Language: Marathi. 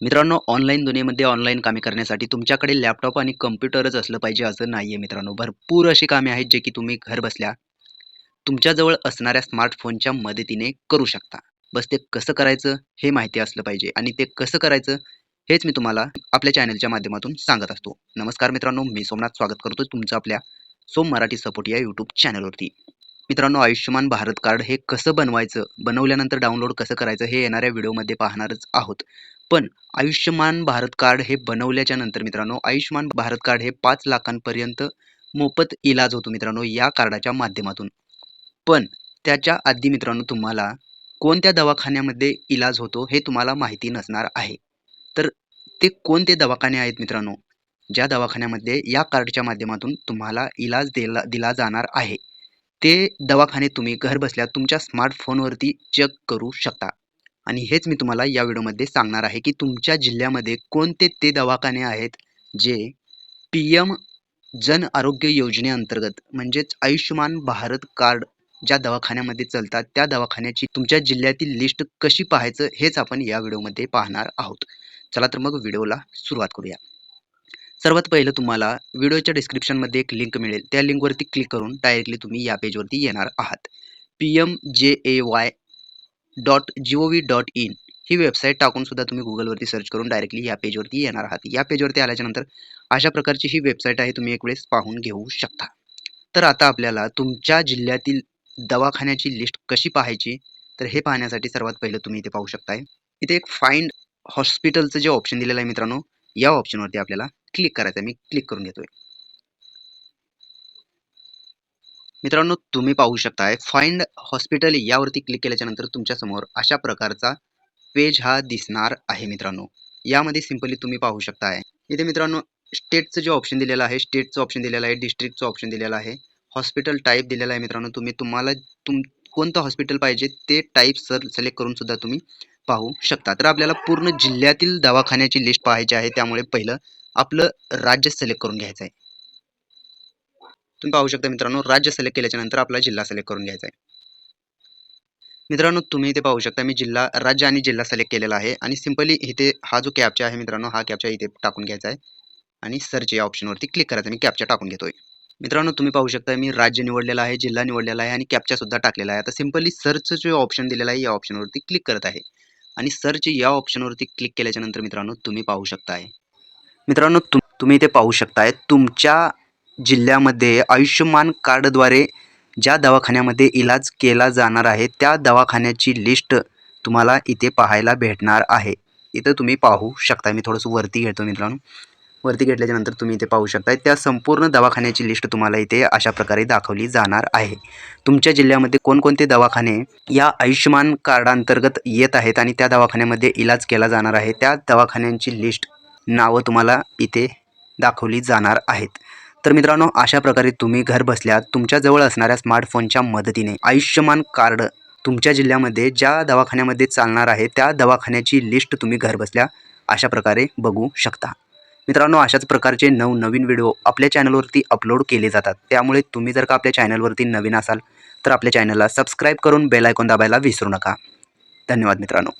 मित्रांनो ऑनलाईन दुनियेमध्ये ऑनलाईन कामे करण्यासाठी तुमच्याकडे लॅपटॉप आणि कम्प्युटरच असलं पाहिजे असं नाही आहे मित्रांनो. भरपूर अशी कामे आहेत जे की तुम्ही घर बसल्या तुमच्याजवळ असणाऱ्या स्मार्टफोनच्या मदतीने करू शकता. बस ते कसं करायचं हे माहिती असलं पाहिजे आणि ते कसं करायचं हेच मी तुम्हाला आपल्या चॅनलच्या माध्यमातून सांगत असतो. नमस्कार मित्रांनो मी सोमनाथ स्वागत करतो तुमचं आपल्या सोम मराठी सपोर्ट या यूट्यूब चॅनलवरती मित्रांनो आयुष्यमान भारत कार्ड हे कसं बनवायचं बनवल्यानंतर डाउनलोड कसं करायचं हे येणाऱ्या व्हिडिओमध्ये पाहणारच आहोत. पण आयुष्यमान भारत कार्ड हे बनवल्याच्या नंतर मित्रांनो आयुष्यमान भारत कार्ड हे पाच लाखांपर्यंत मोफत इलाज होतो मित्रांनो या कार्डाच्या माध्यमातून. पण त्याच्या आधी मित्रांनो तुम्हाला कोणत्या दवाखान्यामध्ये इलाज होतो हे तुम्हाला माहिती नसणार आहे. तर ते कोणते दवाखाने आहेत मित्रांनो ज्या दवाखान्यामध्ये या कार्डच्या माध्यमातून तुम्हाला इलाज दिला दिला जाणार आहे. ते दवाखाने तुम्ही घरबसल्या तुमच्या स्मार्टफोनवरती चेक करू शकता. आणि हेच मी तुम्हाला या व्हिडिओमध्ये सांगणार आहे की तुमच्या जिल्ह्यामध्ये कोणते ते दवाखाने आहेत J P M Jan Arogya योजनेअंतर्गत म्हणजेच आयुष्यमान भारत कार्ड ज्या दवाखान्यामध्ये चालतात त्या दवाखान्याची तुमच्या जिल्ह्यातील लिस्ट कशी पाहायचं हेच आपण या व्हिडिओमध्ये पाहणार आहोत. चला तर मग व्हिडिओला सुरुवात करूया. सर्वात पहिलं तुम्हाला व्हिडिओच्या डिस्क्रिप्शनमध्ये एक लिंक मिळेल. त्या लिंकवरती क्लिक करून डायरेक्टली तुम्ही या पेजवरती येणार आहात. P M J A Y dot G O V dot in he website टाकून सुद्धा तुम्ही गुगलवरती सर्च करून डायरेक्टली या पेजवरती येणार आहात. या पेजवरती आल्याच्यानंतर अशा प्रकारची ही वेबसाईट आहे तुम्ही एक वेळेस पाहून घेऊ शकता. तर आता आपल्याला तुमच्या जिल्ह्यातील दवाखान्याची लिस्ट कशी पाहायची? तर हे पाहण्यासाठी सर्वात पहिलं तुम्ही इथे पाहू शकताय. इथे एक फाइंड हॉस्पिटलचं जे ऑप्शन दिलेलं आहे मित्रांनो या ऑप्शनवरती आपल्याला क्लिक करायचं आहे. मी क्लिक करून घेतोय. मित्रांनो तुम्ही पाहू शकताय फाइंड हॉस्पिटल यावरती क्लिक केल्याच्यानंतर तुमच्यासमोर अशा प्रकारचा पेज हा दिसणार आहे मित्रांनो. यामध्ये सिंपली तुम्ही पाहू शकताय. इथे मित्रांनो स्टेटचं जे ऑप्शन दिलेलं आहे स्टेटचं ऑप्शन दिलेलं आहे डिस्ट्रिक्टचं ऑप्शन दिलेलं आहे हॉस्पिटल टाईप दिलेलं आहे मित्रांनो. तुम्ही तुम्हाला तुम कोणतं हॉस्पिटल पाहिजे ते टाईप सर सिलेक्ट करून सुद्धा तुम्ही पाहू शकता. तर आपल्याला पूर्ण जिल्ह्यातील दवाखान्याची लिस्ट पाहायची आहे त्यामुळे पहिलं आपलं राज्य सिलेक्ट करून घ्यायचं आहे तुम्ही पाहू शकता मित्रांनो राज्य सिलेक्ट केल्याच्यानंतर आपला जिल्हा सिलेक्ट करून घ्यायचा आहे. मित्रांनो तुम्ही इथे पाहू शकता मी जिल्हा राज्य आणि जिल्हा सिलेक्ट केलेला आहे. आणि सिंपली इथे हा जो कॅपचा आहे मित्रांनो हा कॅपचा इथे टाकून घ्यायचा आहे. आणि सर्च या ऑप्शनवरती क्लिक करायचं मी कॅपचा टाकून घेतोय. मित्रांनो तुम्ही पाहू शकता मी राज्य निवडलेला आहे जिल्हा निवडलेला आहे आणि कॅपचा सुद्धा टाकलेला आहे. आता सिंपली सर्च जो ऑप्शन दिलेला आहे या ऑप्शनवरती क्लिक करत आहे. आणि सर्च या ऑप्शनवरती क्लिक केल्याच्यानंतर मित्रांनो तुम्ही पाहू शकताय. मित्रांनो तुम तुम्ही इथे पाहू शकताय तुमच्या जिल्ह्यामध्ये आयुष्यमान कार्डद्वारे ज्या दवाखान्यामध्ये इलाज केला जाणार आहे त्या दवाखान्याची लिस्ट तुम्हाला इथे पाहायला भेटणार आहे. इथं तुम्ही पाहू शकता. मी थोडंसं वरती घेतो मित्रांनो. वरती घेतल्याच्यानंतर तुम्ही इथे पाहू शकताय. त्या संपूर्ण दवाखान्याची लिस्ट तुम्हाला इथे अशा प्रकारे दाखवली जाणार आहे. तुमच्या जिल्ह्यामध्ये कोणकोणते दवाखाने या आयुष्यमान कार्डांतर्गत येत आहेत आणि त्या दवाखान्यामध्ये इलाज केला जाणार आहे? त्या दवाखान्यांची लिस्ट नावं तुम्हाला इथे दाखवली जाणार आहेत. तर मित्रांनो अशा प्रकारे तुम्ही घर बसल्या तुमच्याजवळ असणाऱ्या स्मार्टफोनच्या मदतीने आयुष्यमान कार्ड तुमच्या जिल्ह्यामध्ये ज्या दवाखान्यामध्ये चालणार आहे त्या दवाखान्याची लिस्ट तुम्ही घर बसल्या अशा प्रकारे बघू शकता. मित्रांनो अशाच प्रकारचे नवनवीन व्हिडिओ आपल्या चॅनलवरती अपलोड केले जातात. त्यामुळे तुम्ही जर का आपल्या चॅनलवरती नवीन असाल तर आपल्या चॅनलला सबस्क्राईब करून बेल आयकॉन दाबायला विसरू नका. धन्यवाद मित्रांनो.